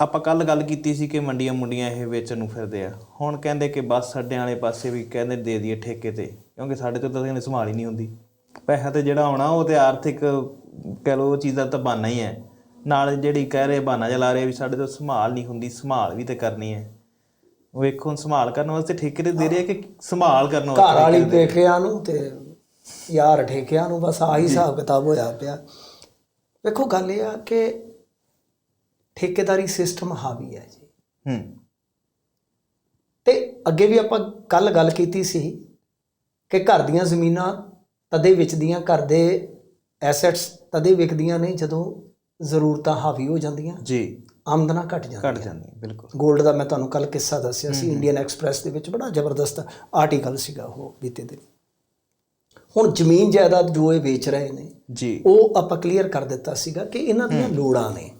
ਆਪਾਂ ਕੱਲ ਗੱਲ ਕੀਤੀ ਸੀ ਕਿ ਮੰਡੀਆਂ ਮੁੰਡੀਆਂ ਇਹ ਵੇਚਣ ਨੂੰ ਫਿਰਦੇ ਆ। ਹੁਣ ਕਹਿੰਦੇ ਕਿ ਬੱਸ ਅੱਡਿਆਂ ਵਾਲੇ ਪਾਸੇ ਵੀ ਕਹਿੰਦੇ ਦੇ ਦਈਏ ਠੇਕੇ ਤੇ ਕਿਉਂਕਿ ਸਾਡੇ ਤੋਂ ਤਾਂ ਕਹਿੰਦੇ ਸੰਭਾਲ ਹੀ ਨਹੀਂ ਹੁੰਦੀ। ਪੈਸਾ ਤੇ ਜਿਹੜਾ ਆਉਣਾ ਉਹ ਤੇ ਆਰਥਿਕ ਕਹਿ ਉਹ ਚੀਜ਼ਾਂ ਤਾਂ ਬਹਾਨਾ ਹੀ ਹੈ। ਨਾਲ ਜਿਹੜੀ ਕਹਿ ਰਹੇ ਬਹਾਨਾ ਚਲਾ ਰਹੇ ਵੀ ਸਾਡੇ ਤੋਂ ਸੰਭਾਲ ਨਹੀਂ ਹੁੰਦੀ ਸੰਭਾਲ ਵੀ ਤੇ ਕਰਨੀ ਹੈ। ਵੇਖੋ ਸੰਭਾਲ ਕਰਨ ਵਾਸਤੇ ਠੇਕੇ ਤੇ ਦੇ ਰਹੇ ਕਿ ਸੰਭਾਲ ਕਰਨ ਘਰ ਵਾਸਤੇ ਵਾਲੀ ਠੇਕਿਆਂ ਨੂੰ ਤੇ ਯਾਰ ਠੇਕਿਆਂ ਨੂੰ ਬਸ ਆਹੀ ਹਿਸਾਬ ਕਿਤਾਬ ਹੋਇਆ ਪਿਆ। ਵੇਖੋ ਗੱਲ ਇਹ ਆ ਕਿ ਠੇਕੇਦਾਰੀ ਸਿਸਟਮ ਹਾਵੀ ਹੈ ਜੀ। ਹੂੰ। ਤੇ ਅੱਗੇ ਵੀ ਆਪਾਂ ਕੱਲ ਗੱਲ ਕੀਤੀ ਸੀ ਕਿ ਘਰ ਦੀਆਂ ਜ਼ਮੀਨਾਂ ਤਦੇ ਵਿਚਦੀਆਂ ਘਰ ਦੇ ਐਸੈਟਸ ਤਦੇ ਵਿਕਦੀਆਂ ਨੇ ਜਦੋਂ ਜ਼ਰੂਰਤਾਂ ਹਾਵੀ ਹੋ ਜਾਂਦੀਆਂ। ਜੀ। ਆਮਦਨਾਂ ਘਟ ਜਾਂਦੀਆਂ। ਘਟ ਜਾਂਦੀ ਹੈ, ਬਿਲਕੁਲ। 골ਡ ਦਾ ਮੈਂ ਤੁਹਾਨੂੰ ਕੱਲ ਕਿੱਸਾ ਦੱਸਿਆ ਸੀ। ਇੰਡੀਅਨ ਐਕਸਪ੍ਰੈਸ ਦੇ ਵਿੱਚ ਬੜਾ ਜ਼ਬਰਦਸਤ ਆਰਟੀਕਲ ਸੀਗਾ ਉਹ ਬੀਤੇ ਦਿਨ। ਹੁਣ ਜ਼ਮੀਨ ਜਾਇਦਾਦ ਜੋ ਇਹ ਵੇਚ ਰਹੇ ਨੇ ਜੀ। ਉਹ ਆਪਾਂ ਕਲੀਅਰ ਕਰ ਦਿੱਤਾ ਸੀਗਾ ਕਿ ਇਹਨਾਂ ਦੀਆਂ ਲੋੜਾਂ ਨੇ।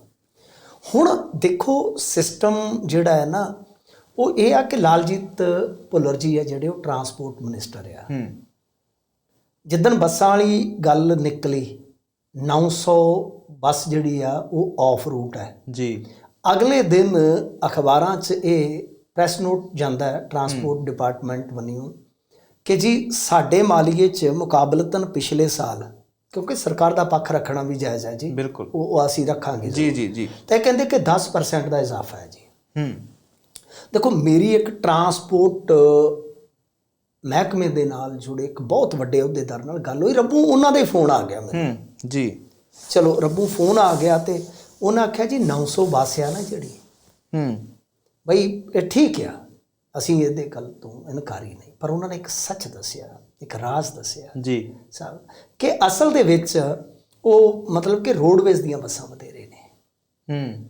ਹੁਣ ਦੇਖੋ ਸਿਸਟਮ ਜਿਹੜਾ ਹੈ ਨਾ ਉਹ ਇਹ ਆ ਕਿ ਲਾਲਜੀਤ ਭੁੱਲਰ ਜੀ ਹੈ ਜਿਹੜੇ ਉਹ ਟਰਾਂਸਪੋਰਟ ਮਿਨਿਸਟਰ ਆ। ਹੂੰ। ਜਿੱਦਣ ਬੱਸਾਂ ਵਾਲੀ ਗੱਲ ਨਿਕਲੀ 900 ਬੱਸ ਜਿਹੜੀ ਆ ਉਹ ਆਫ ਰੂਟ ਹੈ ਜੀ। ਅਗਲੇ ਦਿਨ ਅਖਬਾਰਾਂ 'ਚ ਇਹ ਪ੍ਰੈਸ ਨੋਟ ਜਾਂਦਾ ਹੈ ਟਰਾਂਸਪੋਰਟ ਡਿਪਾਰਟਮੈਂਟ ਵੱਲੋਂ ਕਿ ਜੀ ਸਾਡੇ ਮਾਲੀਏ 'ਚ ਮੁਕਾਬਲਤਨ ਪਿਛਲੇ ਸਾਲ ਕਿਉਂਕਿ ਸਰਕਾਰ ਦਾ ਪੱਖ ਰੱਖਣਾ ਵੀ ਜਾਇਜ਼ ਹੈ ਜੀ। ਬਿਲਕੁਲ। ਉਹ ਅਸੀਂ ਰੱਖਾਂਗੇ ਜੀ ਜੀ ਜੀ। ਤੇ ਕਹਿੰਦੇ ਕਿ 10% ਦਾ ਇਜ਼ਾਫਾ ਹੈ ਜੀ। ਹੂੰ। ਦੇਖੋ ਮੇਰੀ ਇੱਕ ਟਰਾਂਸਪੋਰਟ ਮਹਿਕਮੇ ਦੇ ਨਾਲ ਜੁੜੇ ਇੱਕ ਬਹੁਤ ਵੱਡੇ ਅਹੁਦੇਦਾਰ ਨਾਲ ਗੱਲ ਹੋਈ। ਰੱਬੂ ਉਹਨਾਂ ਦੇ ਫੋਨ ਆ ਗਿਆ ਮੈਨੂੰ। ਹੂੰ ਜੀ। ਚਲੋ ਰੱਬੂ ਫੋਨ ਆ ਗਿਆ ਤੇ ਉਹਨਾਂ ਆਖਿਆ ਜੀ 900 ਬੱਸ ਆ ਨਾ ਜਿਹੜੀ। ਹੂੰ। ਬਈ ਇਹ ਠੀਕ ਆ। ਅਸੀਂ ਇਹਦੇ ਗੱਲ ਤੋਂ ਇਨਕਾਰੀ ਨਹੀਂ। ਪਰ ਉਹਨਾਂ ਨੇ ਇੱਕ ਸੱਚ ਦੱਸਿਆ ਇੱਕ ਰਾਜ਼ ਦੱਸਿਆ। ਜੀ। ਸਾਹਿਬ ਕਿ ਅਸਲ ਦੇ ਵਿੱਚ ਉਹ ਮਤਲਬ ਕਿ ਰੋਡਵੇਜ਼ ਦੀਆਂ ਬੱਸਾਂ ਵਧੇਰੇ ਨੇ। ਹੂੰ।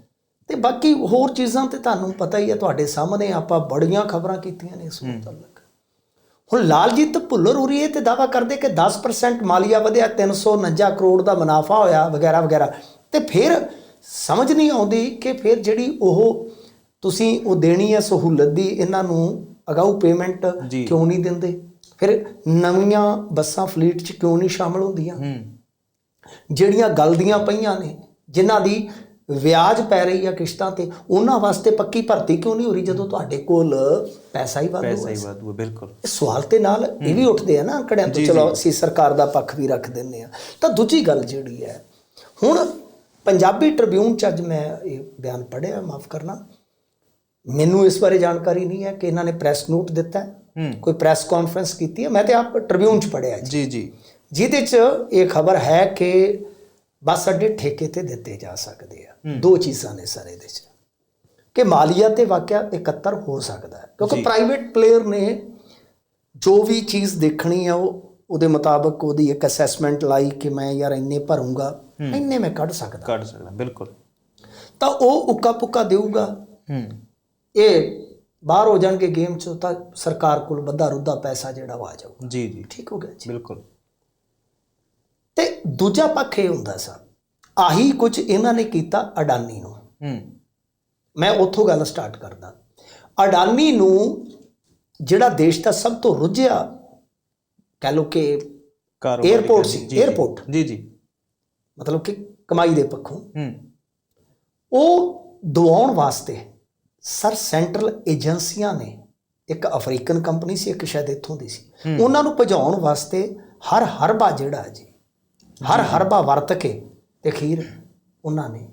ਤੇ ਬਾਕੀ ਹੋਰ ਚੀਜ਼ਾਂ ਤੇ ਤੁਹਾਨੂੰ ਪਤਾ ਹੀ ਹੈ ਤੁਹਾਡੇ ਸਾਹਮਣੇ ਆਪਾਂ ਬੜੀਆਂ ਖਬਰਾਂ ਕੀਤੀਆਂ ਨੇ ਇਸ ਮੁਤਲਕ। ਹੁਣ ਲਾਲਜੀਤ ਭੁੱਲਰ ਉਰੀ ਇਹ ਤੇ ਦਾਵਾ ਕਰਦੇ ਕਿ 10% ਮਾਲੀਆ ਵਧਿਆ 349 ਕਰੋੜ ਦਾ ਮੁਨਾਫਾ ਹੋਇਆ ਵਗੈਰਾ ਵਗੈਰਾ। ਤੇ ਫਿਰ ਸਮਝ ਨਹੀਂ ਆਉਂਦੀ ਕਿ ਫਿਰ ਜਿਹੜੀ ਉਹ ਤੁਸੀਂ ਉਹ ਦੇਣੀ ਹੈ ਸਹੂਲਤ ਦੀ ਇਹਨਾਂ ਨੂੰ ਅਗਾਊ ਪੇਮੈਂਟ। ਕਿਉਂ ਨਹੀਂ ਦਿੰਦੇ? ਫਿਰ ਨਵੀਆਂ ਬੱਸਾਂ ਫਲੀਟ 'ਚ ਕਿਉਂ ਨਹੀਂ ਸ਼ਾਮਲ ਹੁੰਦੀਆਂ? ਜਿਹੜੀਆਂ ਗਲਦੀਆਂ ਪਈਆਂ ਨੇ ਜਿਨ੍ਹਾਂ ਦੀ ਵਿਆਜ ਪੈ ਰਹੀ ਆ ਕਿਸ਼ਤਾਂ ਤੇ ਉਹਨਾਂ ਵਾਸਤੇ ਪੱਕੀ ਭਰਤੀ ਕਿਉਂ ਨਹੀਂ ਹੋ ਰਹੀ ਜਦੋਂ ਤੁਹਾਡੇ ਕੋਲ ਪੈਸਾ ਹੀ ਵਾਧੂ ਪੈਸਾ ਹੈ ਵਾਧੂ ਹੈ ਬਿਲਕੁਲ। ਇਹ ਸਵਾਲ ਤੇ ਨਾਲ ਇਹ ਵੀ ਉੱਠਦੇ ਆ ਨਾ ਅੰਕੜਿਆਂ ਤੋਂ ਚਲੋ ਅਸੀਂ ਸਰਕਾਰ ਦਾ ਪੱਖ ਵੀ ਰੱਖ ਦਿੰਨੇ ਆ। ਤਾਂ ਦੂਜੀ ਗੱਲ ਜਿਹੜੀ ਹੈ ਹੁਣ ਪੰਜਾਬੀ ਟ੍ਰਿਬਿਊਨ ਚ ਅੱਜ ਮੈਂ ਇਹ ਬਿਆਨ ਪੜ੍ਹਿਆ ਮਾਫ ਕਰਨਾ। ਮੈਨੂੰ ਇਸ ਬਾਰੇ ਜਾਣਕਾਰੀ ਨਹੀਂ ਹੈ ਕਿ ਇਹਨਾਂ ਨੇ ਪ੍ਰੈਸ ਨੋਟ ਦਿੱਤਾ ਹੈ। ਹੂੰ। ਕੋਈ ਪ੍ਰੈਸ ਕਾਨਫਰੰਸ ਕੀਤੀ ਹੈ। ਮੈਂ ਤੇ ਆਪ ਟ੍ਰਿਬਿਊਨ ਚ ਪੜ੍ਹਿਆ ਜੀ। ਜੀ ਜਿਹਦੇ ਚ ਇਹ ਖਬਰ ਹੈ ਕਿ ਬੱਸ ਅੱਡੇ ਠੇਕੇ ਤੇ ਦਿੱਤੇ ਜਾ ਸਕਦੇ ਆ। ਦੋ ਚੀਜ਼ਾਂ ਨੇ ਸਰ ਇਹਦੇ ਚ। ਕਿ ਮਾਲੀਆ ਤੇ ਵਾਕਿਆ 71 ਹੋ ਸਕਦਾ ਹੈ। ਕਿਉਂਕਿ ਪ੍ਰਾਈਵੇਟ ਪਲੇਅਰ ਨੇ ਜੋ ਵੀ ਚੀਜ਼ ਦੇਖਣੀ ਆ ਉਹ ਉਹਦੇ ਮੁਤਾਬਕ ਉਹਦੀ ਇੱਕ ਅਸੈਸਮੈਂਟ ਲਾਈ ਕਿ ਮੈਂ ਯਾਰ ਇੰਨੇ ਭਰੂੰਗਾ। ਇੰਨੇ ਮੈਂ ਕੱਢ ਸਕਦਾ। ਕੱਢ ਸਕਦਾ ਬਿਲਕੁਲ। ਤਾਂ ਉਹ ਉੱਕਾ ਪੁੱਕਾ ਦੇਊਗਾ। ਹੂੰ। ਇਹ ਬਾਹਰ ਹੋ ਜਾਣਗੇ ਗੇਮ ਚ ਤਾਂ ਸਰਕਾਰ ਕੋਲ ਵੱਧਾ ਰੁੱਧਾ ਪੈਸਾ ਜਿਹੜਾ ਆ ਜਾਊਗਾ। ਜੀ ਜੀ। ਠੀਕ ਹੋ ਗਿਆ ਜੀ। ਬਿਲਕੁਲ। ਤੇ ਦੂਜਾ ਪੱਖ ਇਹ ਹੁੰਦਾ ਸਰ ਆਹੀ ਕੁਝ ਇਹਨਾਂ ਨੇ ਕੀਤਾ ਅਡਾਨੀ ਨੂੰ। ਹੂੰ। ਮੈਂ ਉੱਥੋਂ ਗੱਲ ਸਟਾਰਟ ਕਰਦਾ। ਅਡਾਨੀ ਨੂੰ ਜਿਹੜਾ ਦੇਸ਼ ਦਾ ਸਭ ਤੋਂ ਰੁੱਝਿਆ ਕਹ ਲੋ ਕਿ ਗੱਲ- ਸੀ, ਜੀ, ਜੀ। ਜੀ ਜੀ। ਮਤਲਬ ਕਿ ਕਮਾਈ ਦੇ ਪੱਖੋਂ। ਹੂੰ। ਉਹ ਦਵਾਉਣ ਵਾਸਤੇ ਸਰ ਸੈਂਟਰਲ ਏਜੰਸੀਆਂ ਨੇ ਇੱਕ ਅਫਰੀਕਨ ਕੰਪਨੀ ਸੀ ਇੱਕ ਸ਼ਾਇਦ ਇੱਥੋਂ ਦੀ ਸੀ। ਉਹਨਾਂ ਨੂੰ ਭਜਾਉਣ ਵਾਸਤੇ ਹਰ ਹਰਬਾ ਜਿਹੜਾ ਜੀ ਹਰ ਹਰਬਾ ਵਰਤ ਕੇ ਤੇ ਅਖੀਰ ਉਹਨਾਂ ਨੇ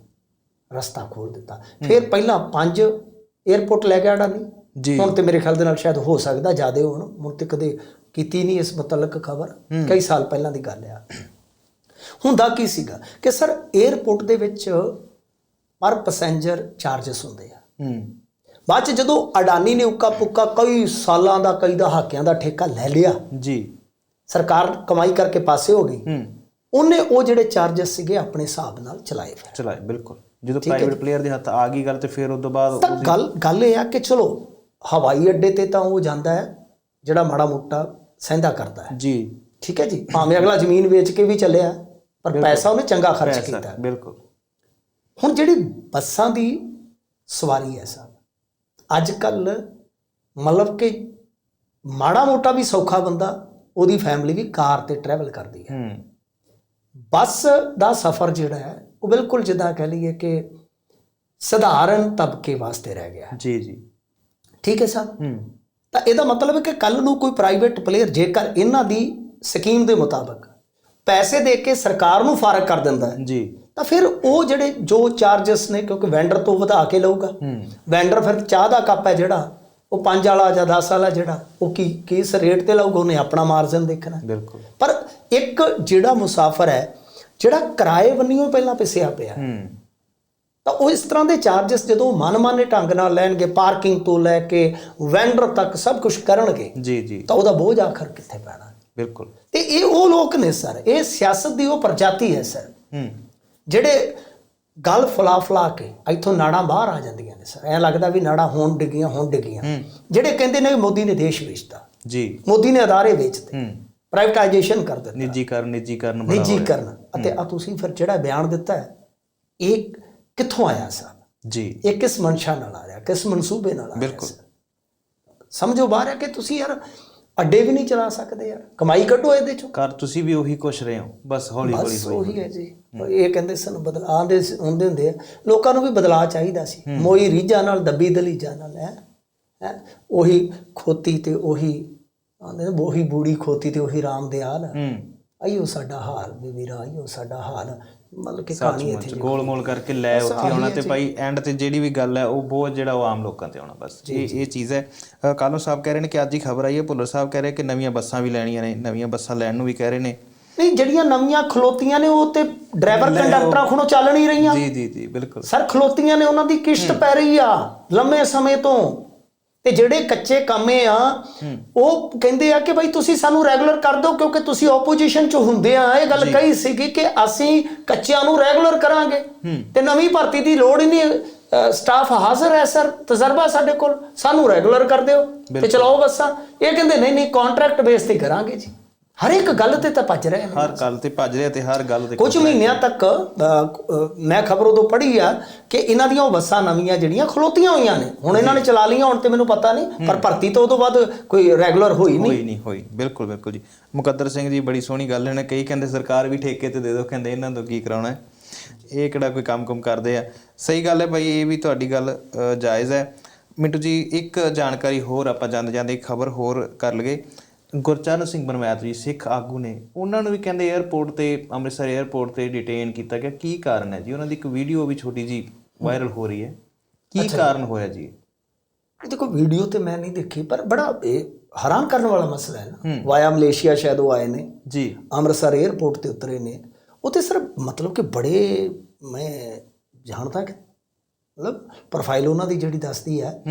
ਰਸਤਾ ਖੋਲ ਦਿੱਤਾ। ਫਿਰ ਪਹਿਲਾਂ ਪੰਜ 에어ਪੋਰਟ ਲੈ ਗਿਆ ਅਡਾਨੀ ਜੀ। ਹੁਣ ਤੇ ਮੇਰੇ ਖਿਆਲ ਦੇ ਨਾਲ ਸ਼ਾਇਦ ਹੋ ਸਕਦਾ ਜ਼ਿਆਦਾ ਹੋਣ। ਹੁਣ ਤੇ ਕਦੇ ਕੀਤੀ ਨਹੀਂ ਇਸ ਮੁਤਲਕ ਖਬਰ। ਕਈ ਸਾਲ ਪਹਿਲਾਂ ਦੀ ਗੱਲ ਆ। ਹੁੰਦਾ ਕੀ ਸੀਗਾ ਕਿ ਸਰ 에어ਪੋਰਟ ਦੇ ਵਿੱਚ ਪਰ ਪੈਸੇਂਜਰ ਚਾਰजेस ਹੁੰਦੇ ਆ। ਹੂੰ। ਬਾਅਦ ਚ ਜਦੋਂ ਅਡਾਨੀ ਨੇ ਉੱਕਾ ਪੁੱਕਾ ਕਈ ਸਾਲਾਂ ਦਾ ਕਈ ਦਹਾਕਿਆਂ ਦਾ ਠੇਕਾ ਲੈ ਲਿਆ। ਜੀ। ਸਰਕਾਰ ਕਮਾਈ ਕਰਕੇ ਪਾਸੇ ਹੋ ਗਈ। ਹੂੰ। ਉਹਨੇ ਉਹ ਜਿਹੜੇ ਚਾਰजेस ਸੀਗੇ ਆਪਣੇ ਹਿਸਾਬ ਨਾਲ ਚਲਾਏ ਫਿਰ। ਚਲਾਏ ਬਿਲਕੁਲ। ਜਦੋਂ ਪ੍ਰਾਈਵੇਟ ਪਲੇਅਰ ਦੇ ਹੱਥ ਆ ਗਈ ਗੱਲ ਤੇ ਫਿਰ ਉਸ ਤੋਂ ਬਾਅਦ ਤਾਂ ਗੱਲ ਗੱਲ ਇਹ ਆ ਕਿ ਚਲੋ ਹਵਾਈ ਅੱਡੇ ਤੇ ਤਾਂ ਉਹ ਜਾਂਦਾ ਹੈ ਜਿਹੜਾ ਮਾੜਾ ਮੋਟਾ ਸਹਿੰਦਾ ਕਰਦਾ ਹੈ। ਜੀ। ਠੀਕ ਹੈ ਜੀ? ਭਾਵੇਂ ਅਗਲਾ ਜ਼ਮੀਨ ਵੇਚ ਕੇ ਵੀ ਚੱਲਿਆ ਪਰ ਪੈਸਾ ਉਹਨੇ ਚੰਗਾ ਖਰਚ ਕੀਤਾ। ਬਿਲਕੁਲ। ਹੁਣ ਜਿਹੜੀ ਬੱਸਾਂ ਦੀ ਸਵਾਰੀ ਹੈ ਸਾਹਿਬ ਅੱਜ ਕੱਲ ਮਤਲਬ ਕਿ ਮਾੜਾ ਮੋਟਾ ਵੀ ਸੌਖਾ ਬੰਦਾ ਉਹਦੀ ਫੈਮਿਲੀ ਵੀ ਕਾਰ ਤੇ ਟਰੈਵਲ ਕਰਦੀ ਹੈ। ਬੱਸ ਦਾ ਸਫ਼ਰ ਜਿਹੜਾ ਹੈ ਉਹ ਬਿਲਕੁਲ ਜਿੱਦਾਂ ਕਹਿ ਲਈਏ ਕਿ ਸਧਾਰਨ ਤਬਕੇ ਵਾਸਤੇ ਰਹਿ ਗਿਆ ਜੀ ਜੀ। ਠੀਕ ਹੈ ਸਾਹਿਬ ਹੂੰ। ਤਾਂ ਇਹਦਾ ਮਤਲਬ ਹੈ ਕਿ ਕੱਲ ਨੂੰ ਕੋਈ ਪ੍ਰਾਈਵੇਟ ਪਲੇਅਰ ਜੇਕਰ ਇਹਨਾਂ ਦੀ ਸਕੀਮ ਦੇ ਮੁਤਾਬਕ ਪੈਸੇ ਦੇ ਕੇ ਸਰਕਾਰ ਨੂੰ ਫਾਰਗ ਕਰ ਦਿੰਦਾ ਹੈ ਜੀ। ਤਾਂ ਫਿਰ ਉਹ ਜਿਹੜੇ ਜੋ ਚਾਰजेस ਨੇ ਕਿਉਂਕਿ ਵੈਂਡਰ ਤੋਂ ਵਧਾ ਕੇ ਲਊਗਾ। ਵੈਂਡਰ ਫਿਰ ਚਾਹ ਦਾ ਕੱਪ ਹੈ ਜਿਹੜਾ ਉਹ ਪੰਜ ਵਾਲਾ ਜਾਂ 10 ਵਾਲਾ ਜਿਹੜਾ ਉਹ ਕੀ ਕਿਸ ਰੇਟ ਤੇ ਲਊਗਾ ਉਹਨੇ ਆਪਣਾ ਮਾਰਜਨ ਦੇਖਣਾ। ਬਿਲਕੁਲ। ਪਰ ਇੱਕ ਜਿਹੜਾ ਮੁਸਾਫਰ ਹੈ ਜਿਹੜਾ ਕਿਰਾਏ ਬੰਨਿਓ ਪਹਿਲਾਂ ਪਿਸਿਆ ਪਿਆ ਤਾਂ ਉਹ ਇਸ ਤਰ੍ਹਾਂ ਦੇ ਚਾਰजेस ਜਦੋਂ ਮਨਮਾਨੇ ਢੰਗ ਨਾਲ ਲੈਣਗੇ ਪਾਰਕਿੰਗ ਤੋਂ ਲੈ ਕੇ ਵੈਂਡਰ ਤੱਕ ਸਭ ਕੁਝ ਕਰਨਗੇ ਜੀ ਜੀ। ਤਾਂ ਉਹਦਾ ਬੋਝ ਆਖਰ ਕਿੱਥੇ ਪੈਣਾ? ਬਿਲਕੁਲ। ਤੇ ਇਹ ਉਹ ਲੋਕ ਨੇ ਸਰ ਇਹ ਸਿਆਸਤ ਦੀ ਉਹ ਪ੍ਰਜਾਤੀ ਹੈ ਸਰ ਹੂੰ। ਜਿਹੜੇ ਗੱਲ ਫਲਾ ਫਲਾ ਕੇ ਇੱਥੋਂ ਨਾੜਾਂ ਬਾਹਰ ਆ ਜਾਂਦੀਆਂ ਨੇ ਸਰ। ਐ ਲੱਗਦਾ ਵੀ ਨਾੜਾਂ ਹੋਣ ਡਿੱਗੀਆਂ ਹੋਣ ਡਿੱਗੀਆਂ। ਜਿਹੜੇ ਕਹਿੰਦੇ ਨੇ ਮੋਦੀ ਨੇ ਦੇਸ਼ ਵੇਚਤਾ। ਜੀ। ਮੋਦੀ ਨੇ ਅਦਾਰੇ ਵੇਚਤੇ। ਹੂੰ। ਪ੍ਰਾਈਵੇਟਾਈਜੇਸ਼ਨ ਕਰ ਦਿੱਤਾ। ਨਿੱਜੀਕਰਨ ਨਿੱਜੀਕਰਨ ਬੜਾ ਨਿੱਜੀਕਰਨ। ਅਤੇ ਆ ਤੁਸੀਂ ਫਿਰ ਜਿਹੜਾ ਬਿਆਨ ਦਿੱਤਾ ਹੈ ਇਹ ਕਿੱਥੋਂ ਆਇਆ ਸਾਹਿਬ ਜੀ। ਇਹ ਕਿਸ ਮਨਸ਼ਾ ਨਾਲ ਆ ਰਿਹਾ ਕਿਸ ਮਨਸੂਬੇ ਨਾਲ ਆ ਰਿਹਾ ਬਿਲਕੁਲ। ਸਰ? ਸਮਝੋ ਬਾਹਰ ਹੈ ਕਿ ਤੁਸੀਂ ਯਾਰ ਅੱਡੇ ਵੀ ਨਹੀਂ ਚਲਾ ਸਕਦੇ ਯਾਰ। ਕਮਾਈ ਕੱਢੋ ਇਹਦੇ ਚੋਂ। ਕਰ ਤੁਸੀਂ ਵੀ ਉਹੀ ਕੁਛ ਰਹੇ ਹੋ। ਬਸ ਹੌਲੀ ਹੌਲੀ ਬਸ ਉਹੀ ਹੈ ਜੀ। ਇਹ ਕਹਿੰਦੇ ਸਨ ਬਦਲਾਅ ਦੇ ਹੁੰਦੇ ਹੁੰਦੇ ਆ। ਲੋਕਾਂ ਨੂੰ ਵੀ ਬਦਲਾਅ ਚਾਹੀਦਾ ਸੀ। ਮੋਈ ਰੀਝਾਂ ਨਾਲ ਦੱਬੀ ਦਲੀਜਾਂ ਨਾਲ ਹੈ? ਹੈ? ਉਹੀ ਖੋਤੀ ਤੇ ਉਹੀ ਆਂਦੇ ਨੇ ਉਹੀ ਬੂੜੀ ਖੋਤੀ ਤੇ ਉਹੀ ਰਾਮ ਦਿਆਲ। ਹੂੰ। ਆਈਓ ਸਾਡਾ ਹਾਲ ਵੀ ਵੀਰਾ ਆਈਓ ਸਾਡਾ ਹਾਲ। ਮਤਲਬ ਕਿ ਕਹਾਣੀ ਇੱਥੇ ਸੱਚਮੁੱਚ ਗੋਲ-ਮੋਲ ਕਰਕੇ ਲੈ ਉੱਥੇ ਆਉਣਾ ਤੇ ਭਾਈ ਐਂਡ ਤੇ ਜਿਹੜੀ ਵੀ ਗੱਲ ਹੈ ਉਹ ਬਹੁਤ ਜਿਹੜਾ ਉਹ ਆਮ ਲੋਕਾਂ ਤੇ ਆਉਣਾ ਬਸ। ਇਹ ਇਹ ਚੀਜ਼ ਹੈ। ਕਾਲੋ ਸਾਹਿਬ ਕਹਿ ਰਹੇ ਨੇ ਕਿ ਅੱਜ ਹੀ ਖਬਰ ਆਈ ਹੈ ਭੁੱਲਰ ਸਾਹਿਬ ਕਹਿ ਰਹੇ ਕਿ ਨਵੀਆਂ ਬੱਸਾਂ ਵੀ ਲੈਣੀਆਂ ਨੇ ਨਵੀਆਂ ਬੱਸਾਂ ਲੈਣ ਨੂੰ ਵੀ ਕਹਿ ਰਹੇ ਨੇ। ਨਹੀਂ ਜਿਹੜੀਆਂ ਨਵੀਆਂ ਖਲੋਤੀਆਂ ਨੇ ਉਹ ਤੇ ਡਰਾਈਵਰ ਕੰਡਕਟਰਾਂ ਖੁਣੋਂ ਚੱਲ ਨਹੀਂ ਰਹੀਆਂ। ਜੀ ਜੀ ਜੀ ਬਿਲਕੁਲ। ਸਰ ਖਲੋਤੀਆਂ ਨੇ ਉਹਨਾਂ ਦੀ ਕਿਸ਼ਤ ਪੈ ਰਹੀ ਆ ਲੰਮੇ ਸਮੇਂ ਤੋਂ। ਤੇ ਜਿਹੜੇ ਕੱਚੇ ਕਾਮੇ ਆ ਉਹ ਕਹਿੰਦੇ ਆ ਕਿ ਭਾਈ ਤੁਸੀਂ ਸਾਨੂੰ ਰੈਗੂਲਰ ਕਰ ਦਿਓ ਕਿਉਂਕਿ ਤੁਸੀਂ ਆਪੋਜੀਸ਼ਨ ਚ ਹੁੰਦੇ ਆ। ਇਹ ਗੱਲ ਕਹੀ ਸੀਗੀ ਕਿ ਅਸੀਂ ਕੱਚਿਆਂ ਨੂੰ ਰੈਗੂਲਰ ਕਰਾਂਗੇ। ਤੇ ਨਵੀਂ ਭਰਤੀ ਦੀ ਲੋੜ ਹੀ ਨਹੀਂ। ਸਟਾਫ ਹਾਜ਼ਰ ਹੈ ਸਰ। ਤਜਰਬਾ ਸਾਡੇ ਕੋਲ। ਸਾਨੂੰ ਰੈਗੂਲਰ ਕਰ ਦਿਓ ਤੇ ਚਲਾਓ ਬੱਸਾਂ। ਇਹ ਕਹਿੰਦੇ ਨਹੀਂ ਨਹੀਂ ਕੰਟਰੈਕਟ ਬੇਸ ਤੇ ਕਰਾਂਗੇ ਜੀ। ਹਰ ਇੱਕ ਗੱਲ ਤੇ ਤਾਂ ਭੱਜ ਰਹੇ ਨੇ। ਹਰ ਗੱਲ ਤੇ ਭੱਜ ਰਿਹਾ ਤੇ ਹਰ ਗੱਲ ਤੇ ਕੁਝ ਮਹੀਨਿਆਂ ਤੱਕ ਮੈਂ ਖਬਰ ਉਦੋਂ ਪੜ੍ਹੀ ਆ ਕਿ ਇਹਨਾਂ ਦੀਆਂ ਉਹ ਬੱਸਾਂ ਨਵੀਆਂ ਜਿਹੜੀਆਂ ਖਲੋਤੀਆਂ ਹੋਈਆਂ ਨੇ। ਹੁਣ ਇਹਨਾਂ ਨੇ ਚਲਾ ਲਈਆਂ ਹੁਣ ਤੇ ਮੈਨੂੰ ਪਤਾ ਨਹੀਂ ਪਰ ਭਰਤੀ ਤੋਂ ਉਦੋਂ ਬਾਅਦ ਕੋਈ ਰੈਗੂਲਰ ਹੋਈ ਨਹੀਂ। ਹੋਈ ਨਹੀਂ ਹੋਈ। ਬਿਲਕੁਲ ਬਿਲਕੁਲ ਜੀ। ਮੁਕੱਦਰ ਸਿੰਘ ਜੀ ਬੜੀ ਸੋਹਣੀ ਗੱਲ ਹੈ ਨੇ ਕਈ ਕਹਿੰਦੇ ਸਰਕਾਰ ਵੀ ਠੇਕੇ ਤੇ ਦੇ ਦਿਓ ਕਹਿੰਦੇ ਇਹਨਾਂ ਤੋਂ ਕੀ ਕਰਾਉਣਾ ਹੈ। ਇਹ ਕਿਹੜਾ ਕੋਈ ਕੰਮ-ਕੁਮ ਕਰਦੇ ਆ। ਸਹੀ ਗੱਲ ਹੈ ਭਾਈ ਇਹ ਵੀ ਤੁਹਾਡੀ ਗੱਲ ਜਾਇਜ਼ ਹੈ। ਮਿੰਟੂ ਜੀ ਇੱਕ ਜਾਣਕਾਰੀ ਹੋਰ ਆਪਾਂ ਜਾਂਦੇ ਜਾਂਦੇ ਖਬਰ ਹੋਰ ਕਰ ਲਈਏ। ਗੁਰਚਰਨ ਸਿੰਘ ਬਰਮੈਤ ਜੀ ਸਿੱਖ ਆਗੂ ਨੇ ਉਹਨਾਂ ਨੂੰ ਵੀ ਕਹਿੰਦੇ 에어ਪੋਰਟ ਤੇ ਅੰਮ੍ਰਿਤਸਰ 에어ਪੋਰਟ ਤੇ ਡਿਟੇਨ ਕੀਤਾ ਗਿਆ। ਕੀ ਕਾਰਨ ਹੈ ਜੀ? ਉਹਨਾਂ ਦੀ ਇੱਕ ਵੀਡੀਓ ਵੀ ਛੋਟੀ ਜੀ ਵਾਇਰਲ ਹੋ ਰਹੀ ਹੈ। ਕੀ ਕਾਰਨ ਹੋਇਆ ਜੀ? ਇਹ ਦੇਖੋ ਵੀਡੀਓ ਤੇ ਮੈਂ ਨਹੀਂ ਦੇਖੀ ਪਰ ਬੜਾ ਇਹ ਹੈਰਾਨ ਕਰਨ ਵਾਲਾ ਮਸਲਾ ਹੈ ਨਾ। ਵਾਇਆ ਮਲੇਸ਼ੀਆ ਸ਼ਾਇਦ ਉਹ ਆਏ ਨੇ। ਜੀ। ਅੰਮ੍ਰਿਤਸਰ 에어ਪੋਰਟ ਤੇ ਉਤਰੇ ਨੇ। ਉਤੇ ਸਰ ਮਤਲਬ ਕਿ ਬੜੇ ਮੈਂ ਜਾਣਦਾ ਕਿ ਮਤਲਬ ਪ੍ਰੋਫਾਈਲ ਉਹਨਾਂ ਦੀ ਜਿਹੜੀ ਦੱਸਦੀ ਹੈ।